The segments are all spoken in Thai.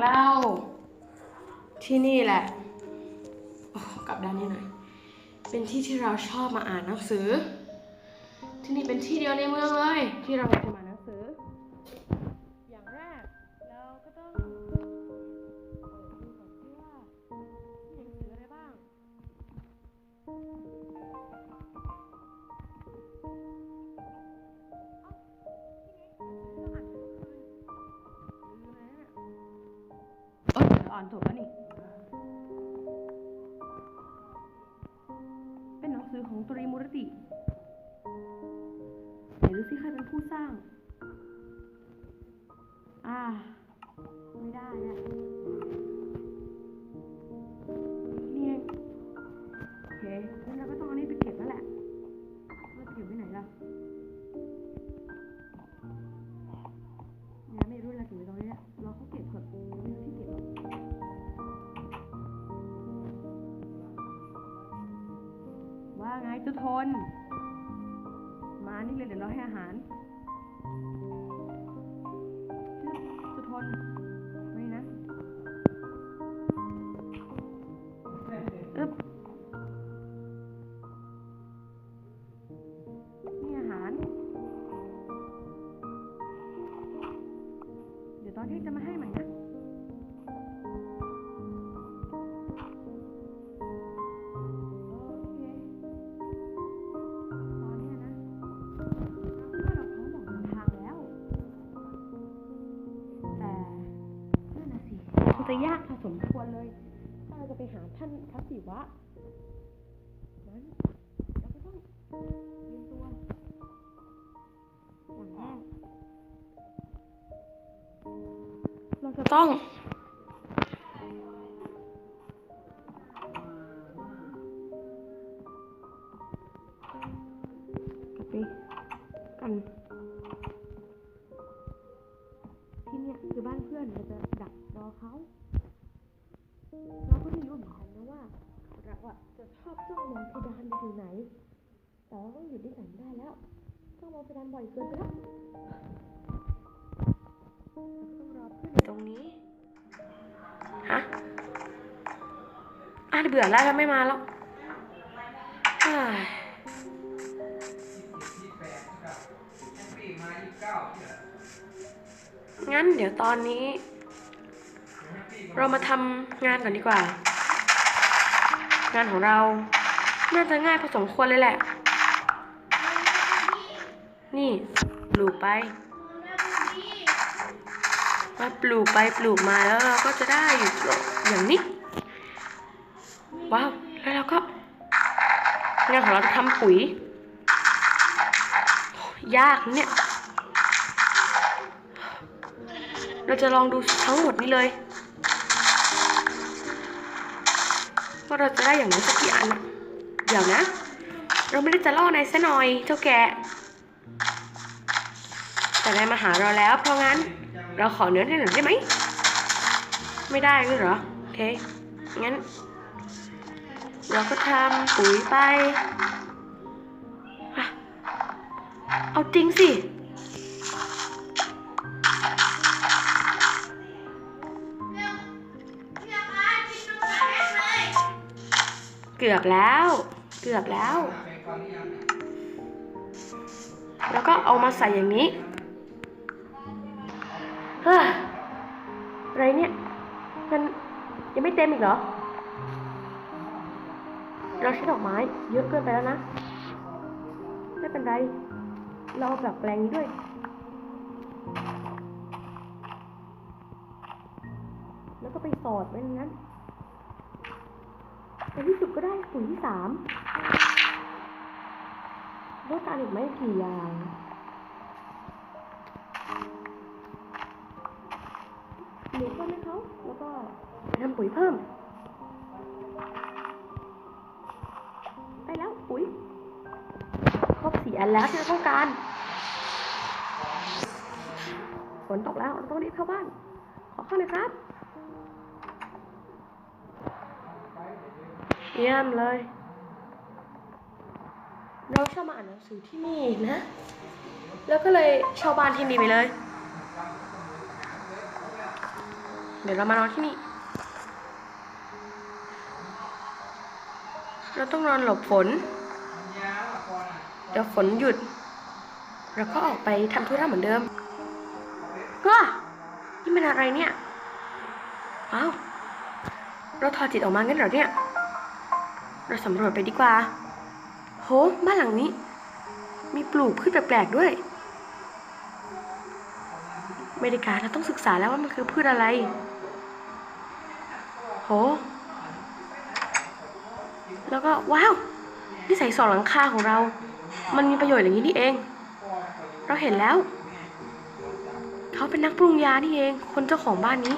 เราที่นี่แหละกลับด้านนี้หน่อยเป็นที่ที่เราชอบมาอ่านหนังสือ ที่นี่เป็นที่เดียวในเมืองเลย ที่เราจะมา อนถูกแล้วนี่ เป็นหนังสือของตรีมุรติ จุทน มานี่เลยเดี๋ยวเราให้อาหาร จุทนไม่นะอึ๊บนี่อาหาร เดี๋ยวตอนเที่จะมาให้ใหม่นะ นั้นเราก็ต้องเรียมตัวอย่างแรกเราจะต้อง ต้องหยุดนิสัยไม่ได้แล้วจ้องมองเพดานบ่อยเกินไปแล้วเราต้องรอเพื่อนอยู่ตรงนี้ ฮะอะเบื่อแล้วไม่มาแล้วงั้นเดี๋ยวตอนนี้ เรามาทำงานก่อนดีกว่า งานของเรา น่าจะง่ายพอสมควรเลยแหละ นี่ปลูกไปมาปลูกไปปลูกมาแล้วเราก็จะได้อยู่อย่างนี้ ว้าว แล้วเราก็งานของเราจะทำปุ๋ย ยากเนี่ย เราจะลองดูทั้งหมดนี้เลยว่าเราจะได้อย่างนั้นสักกี่อันเดี๋ยวนะ เราไม่ได้จะล่อในายซะหน่อยเจ้าแกะ แต่นายมาหาเราแล้ว เพราะงั้น เราขอเนื้อได้หน่อยได้ไหม ไม่ได้ด้วยเหรอ โอเค งั้น เราก็ทำปุ๋ยไปอเอาจริงสิเกือบแล้ว เกือบแล้ว แล้วก็เอามาใส่อย่างนี้ ไม่เต็มอีกเหรอ เราใช้ดอกไม้ เยอะเกินไปแล้วนะ ไม่เป็นไร เราเอาแบบแปลงนี้ด้วย แล้วก็ไปสอดไว้นนั้นในที่สุดก็ได้ปุ๋ยที่สามลดการอีกไม่กี่อย่าง ปุ๋ยเพิ่ม ได้แล้วปุ๋ยครบสี่อันแล้วที่เราต้องการฝนตกแล้วเราต้องรีบเข้าบ้าน ขอเข้าหน่อยครับ เยี่ยมเลย เราชอบมาอ่านหนังสือที่นี่นะ แล้วก็เลยเช่าบ้านที่นี่ไปเลย เดี๋ยวเรามานอนที่นี่ เราต้องนอนหลบฝน เดี๋ยวฝนหยุด เราก็ออกไปทำธุระเหมือนเดิมว้านี่มันอะไรเนี่ยอ้าวเราถอดจิตออกมางั้นเหรอเนี่ย เราสำรวจไปดีกว่า โห บ้านหลังนี้ มีปลูกพืชแปลกๆด้วยไม่ได้การเราต้องศึกษาแล้วว่ามันคือพืชอะไร โห แล้วก็ว้าวนิสัยสองหลังคาของเรา มันมีประโยชน์อย่างนี้นี่เอง เราเห็นแล้ว เขาเป็นนักปรุงยานี่เอง คนเจ้าของบ้านนี้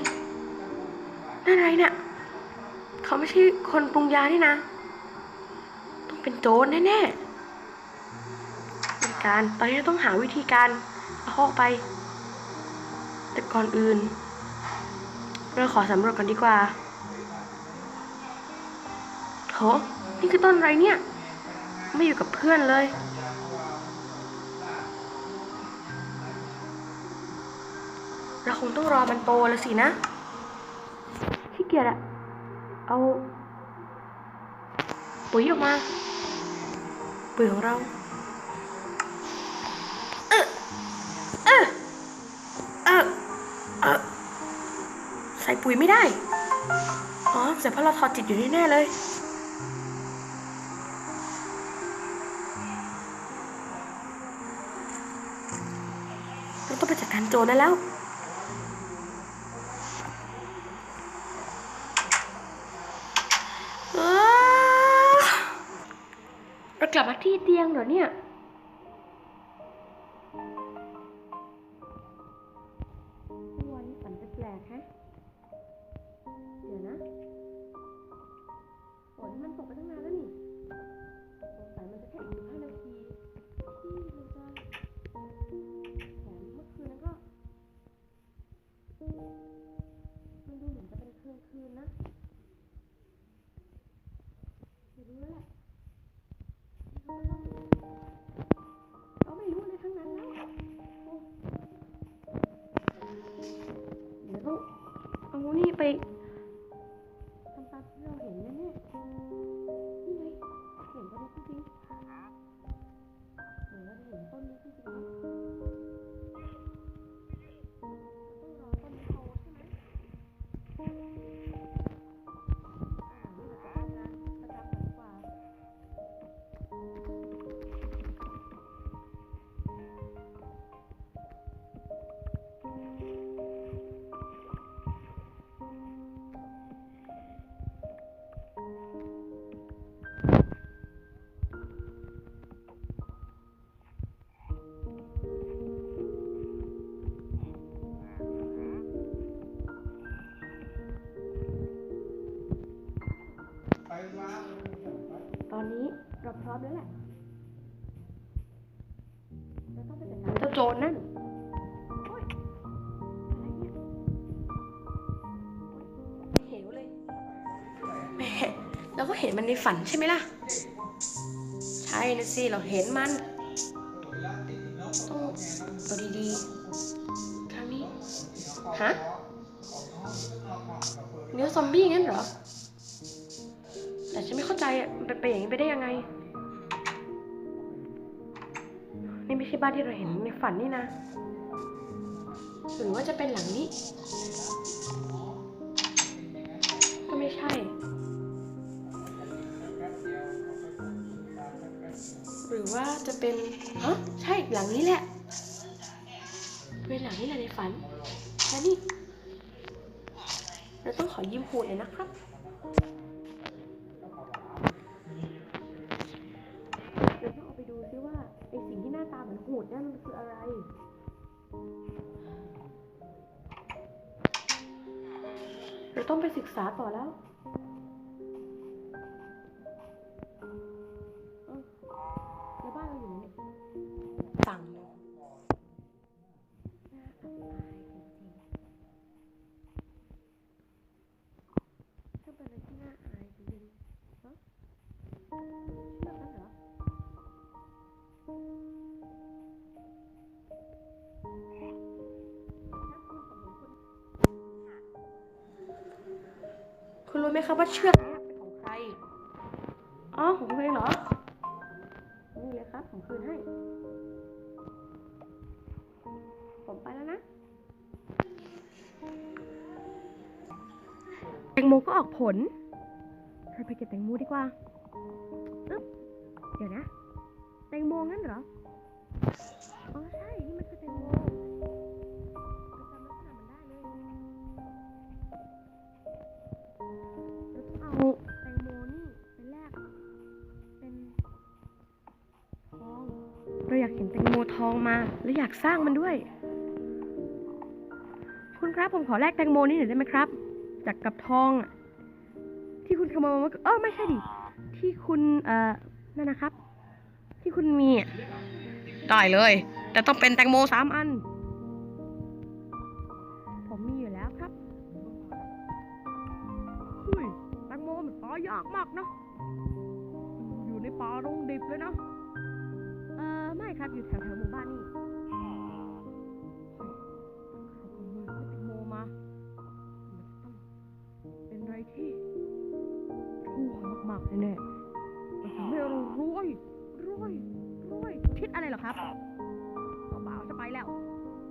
นั่นอะไรเนี่ยเขาไม่ใช่คนปรุงยานี่นะ ต้องเป็นโจรแน่ๆการตอนนี้เราต้องหาวิธีการเอาเขาออกไป แต่ก่อนอื่น เราขอสำรวจก่อนดีกว่าโห นี่คือต้นอะไรเนี่ย ไม่อยู่กับเพื่อนเลย เราคงต้องรอมันโตแล้วสินะขี้เกียจอะเอา ปุ๋ยออกมา ปุ๋ยของเราเออเออเออเออใส่ปุ๋ยไม่ได้ อ๋อแต่เพราะเราถอดจิตอยู่แน่ๆเลย ต้องไปจัดการโจรนั่นแล้ว เรากลับมาที่เตียงเหรอเนี่ย เราก็เห็นมันในฝันใช่ไหมล่ะ ใช่นะสิเราเห็นมันต้องตัวดีๆครั้งนี้ฮะเนื้อซอมบี้งั้นเหรอแต่ฉันไม่เข้าใจอะมันเป็นไปอย่างนี้ไปได้ยังไง นี่ไม่ใช่บ้านที่เราเห็นในฝันนี่นะหรือว่าจะเป็นหลังนี้ ก็ไม่ใช่ รือว่าจะเป็นฮะใช่หลังนี้แหละ เป็นหลังนี้แหละในฝันและนี่เราต้องขอยืมหูดหน่อยนะครับเดี๋ยวต้องเอาไปดูซิว่าไอสิ่งที่หน้าตาเหมือนหูดนั่นมันคืออะไรเราต้องไปศึกษาต่อแล้ว ไหมครับว่าเชือกนี้เป็นของใคร อ๋อ ของคุณเองเหรอ นี่เลยครับ ผมคืนให้ ผมไปแล้วนะแตงโมก็ออกผลเราไปเก็บแตงโมดีกว่าอ๊บเดี๋ยวนะ แตงโมงั้นเหรอ องมา และอยากสร้างมันด้วย คุณครับผมขอแลกแตงโมนี่หน่อยได้ไหมครับ จากกับทองอะที่คุณขโมยมาเออไม่ใช่ดิ ที่คุณเอ่อนั่นนะครับ ที่คุณมีอะได้เลย แต่ต้องเป็นแตงโมสามอัน ผมมีอยู่แล้วครับเฮ้ยแตงโมมันปายากมากนะ อยู่ในป่ารงดิบเลยนะ เออไม่ครับอยู่แถวแถวหมู่บ้านนี่เขาขโมยแตงโมมา มันจะต้องเป็นอะไรที่ทั่วมากๆแน่ๆมันทำให้เรารวยรวยรวยคิดอะไรเหรอครับเปล่าๆจะไปแล้ว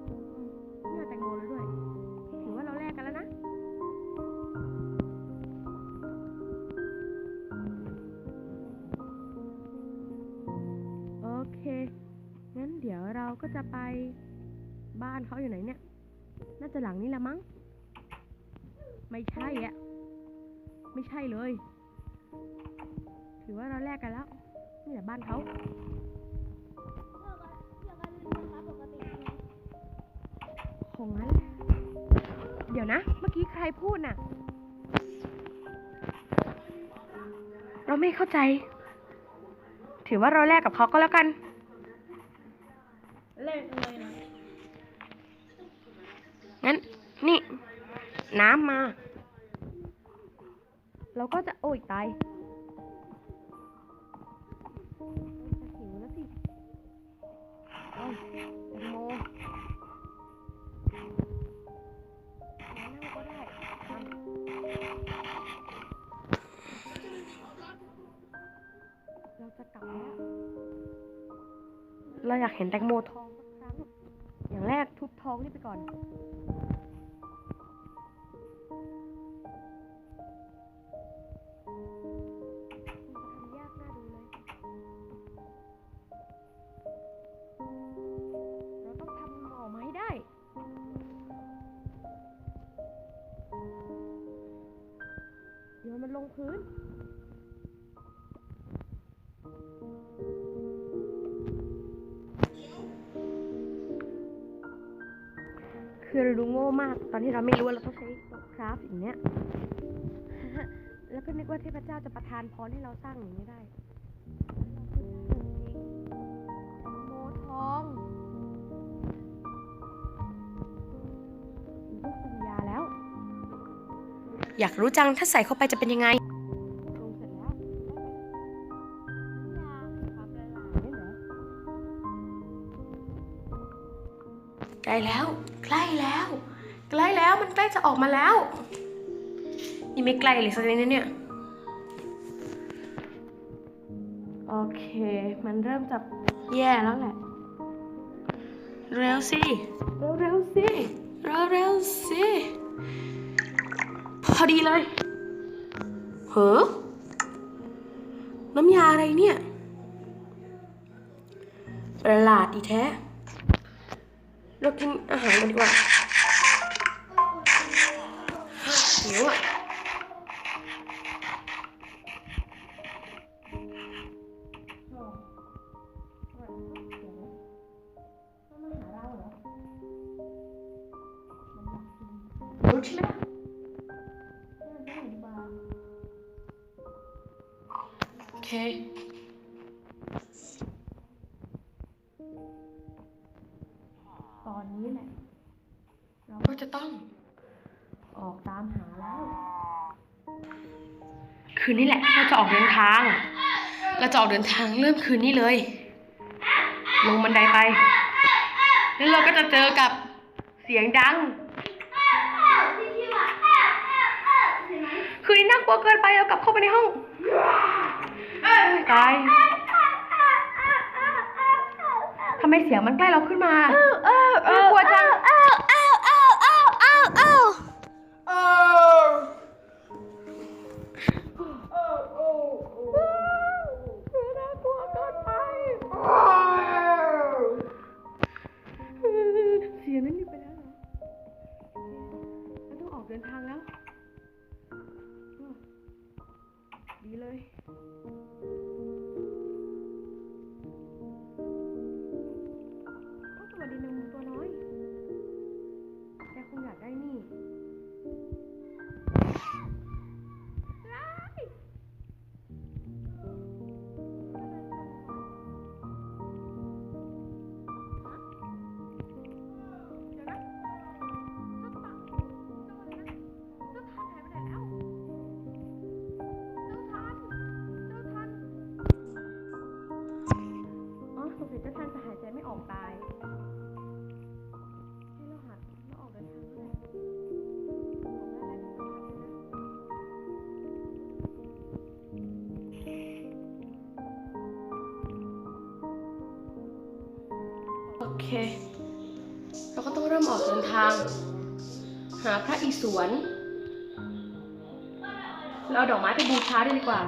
อืมเลือกแตงโมแล้วด้วย จะไปบ้านเขาอยู่ไหนเนี่ย น่าจะหลังนี้ละมั้ง ไม่ใช่อะไม่ใช่เลย ถือว่าเราแลกกันแล้ว นี่แหละบ้านเขาของนั้นเดี๋ยวนะ เมื่อกี้ใครพูดน่ะ เราไม่เข้าใจ ถือว่าเราแลกกับเขาก็แล้วกัน เล่นเลยนะงั้นนี่ น้ำมา เราก็จะโอ้ยตายจะหิวแล้วสิเอาแตงโมนั่งก็ได้ทำเราจะกลับแล้วเราอยากเห็นแตงโมทองสักครั้ง อย่าง แรกทุบท้องนี่ไปก่อน เราต้องทำมันออกมาให้ได้โยนมันลงพื้น คือเราดูโง่มาก ตอนที่เราไม่รู้ว่าเราต้องใช้โต๊ะคราฟอย่างเนี้ย แล้วก็นึกว่าเทพเจ้าจะประทานพรให้เราสร้างอย่างนี้ได้โมทองต้องกินยาแล้วอยากรู้จังถ้าใส่เข้าไปจะเป็นยังไง มันใกล้จะออกมาแล้ว นี่ไม่ไกลเลยสักนิดนะเนี่ย โอเค มันเริ่มจะแย่แล้วแหละ เร็วสิ เร็วเร็วๆสิ เร็วเร็วๆสิ พอดีเลยเหอน้ำยาอะไรเนี่ย ประหลาดดีแท้ เรากินอาหารกันดีกว่า หิวอะรู้ใคืนนี้แหละเราจะออกเดินทาง เราจะออกเดินทางเริ่มคืนนี้เลย ลงบันไดไป แล้วเราก็จะเจอกับเสียงดัง คืนนี้น่ากลัวเกินไปเรากลับเข้าไปในห้องตายทำไมเสียงมันใกล้เราขึ้นมาน่ากลัวจัง นี้เลย เค เราก็ต้องเริ่มออกเดินทาง หาพระอิศวรเราดอกไม้ไปบูชาดีกว่า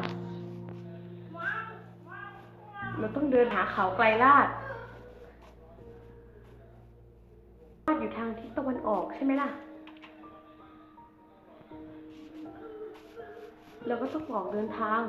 เราต้องเดินหาเขาไกลลาดลาดอยู่ทางทิศตะวันออกใช่ไหมล่ะ เราก็ต้องออกเดินทาง